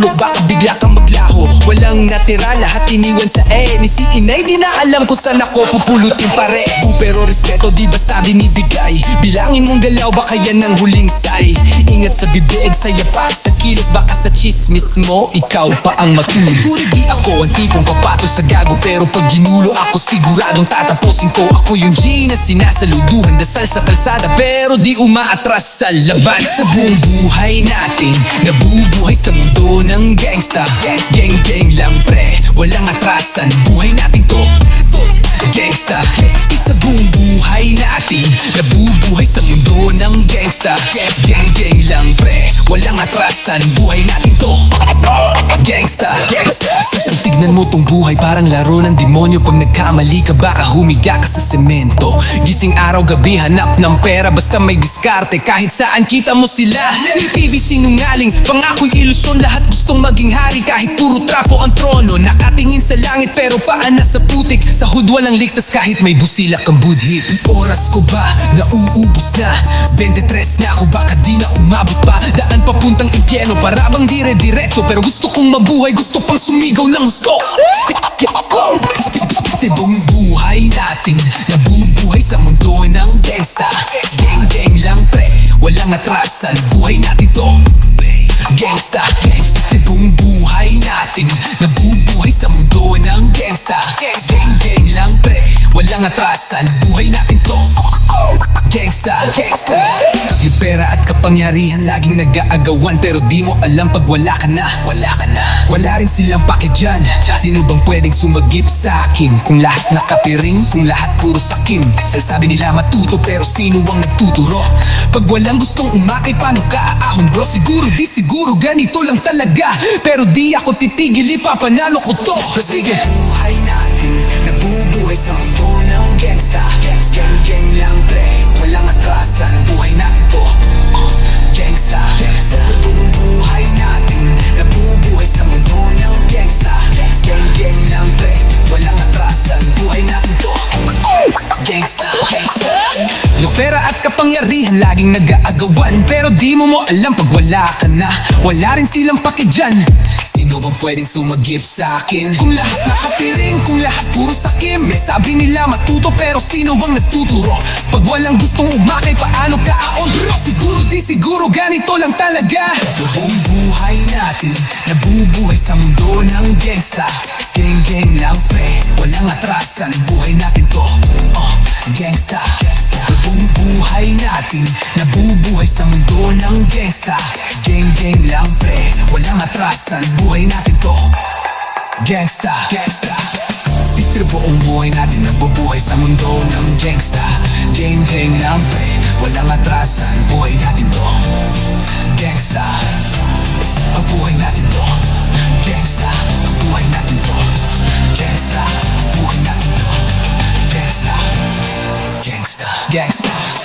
sulok Baka bigla kang maglaho Walang natira lahat iniwan sa eh Ni si inay di na alam kung saan ako pupulutin pare. Pero respeto di basta binibigay. Bilangin mong galaw baka yan ang huling say. Ingat sa bibig sa yapak sa kilos Baka sa chismis mo ikaw pa ang matuturo Di ako ang tipong papato sa gago Pero pag ginulo ako siguradong tatapusin ko. Ako yung G na sinasaluduhan Dasal sa kalsada pero di umaatras sa laban Sa buong buhay natin Nabubuhay sa mundo ng gangsta. Gang gang lang pre Walang atrasan Buhay natin ng gangsta Gang gang lang pre. Walang atrasan Buhay natin to Gangsta, gangsta. Tignan mo tong buhay parang laro ng demonyo. Pag nagkamali ka baka humiga ka sa semento. Gising araw gabi hanap ng pera. Basta may diskarte kahit saan kita mo sila. TV sinungaling, pangako'y ilusyon. Lahat gustong maging hari kahit puro trapo ang trono. Nakatingin sa langit pero paa nasa putik? Sa hood walang ligtas kahit may busilak ang budhit Oras ko ba? Nauubos na. 23 na ako baka di na umabot pa. Daan papuntang impyerno para bang dire-diretso. Pero gusto kong mabuhay gusto pang sumigaw ng gusto Tibong buhay natin Nabubuhay sa mundo ng gangsta Gang gang lang pre. Walang atrasan. Buhay natin to Gangsta. Tibong buhay natin Nabubuhay sa mundo ng gangsta Gang gang lang pre. Walang atrasan. Buhay natin to Gangsta, gangsta. Yung pera at kapangyarihan laging nag-aagawan Pero di mo alam pag wala ka na. Wala ka na. Wala rin silang pake dyan. Sino bang pwedeng sumagip sa akin? Kung lahat nakapiring, kung lahat puro sakim Sasabi nila matuto pero sino ang nagtuturo? Pag walang gustong umakay paano ka aahon bro? Siguro di siguro ganito lang talaga. Pero di ako titigil ipapanalo ko to. Sige. Buhay natin kapangyarihan laging nag-aagawan. Pero di mo mo alam pag wala ka na. Wala rin silang paki dyan Sino bang pwedeng sumagip sa akin? Kung lahat nakapiring, kung lahat puro sakim sabi nila matuto pero sino bang nagtuturo? Pag walang gustong umakay, paano ka aon? Bro, siguro di siguro ganito lang talaga. Buong buhay natin, nabubuhay sa mundo ng gangsta. Gang gang lang pre, walang atrasan. Buhay natin to, uh, gangsta natin, nabubuhay sa mundo ng gangsta Gang gang lang pre, walang atrasan Buhay natin to, gangsta. Gangsta. Picture buong buhay natin. Nabubuhay sa mundo ng gangsta. Gang gang lang pre, walang atrasan Buhay natin to, gangsta. Ang buhay natin to, gangsta. Ang buhay natin to, gangsta. Ang buhay natin to, gangsta. Gangsta, gangsta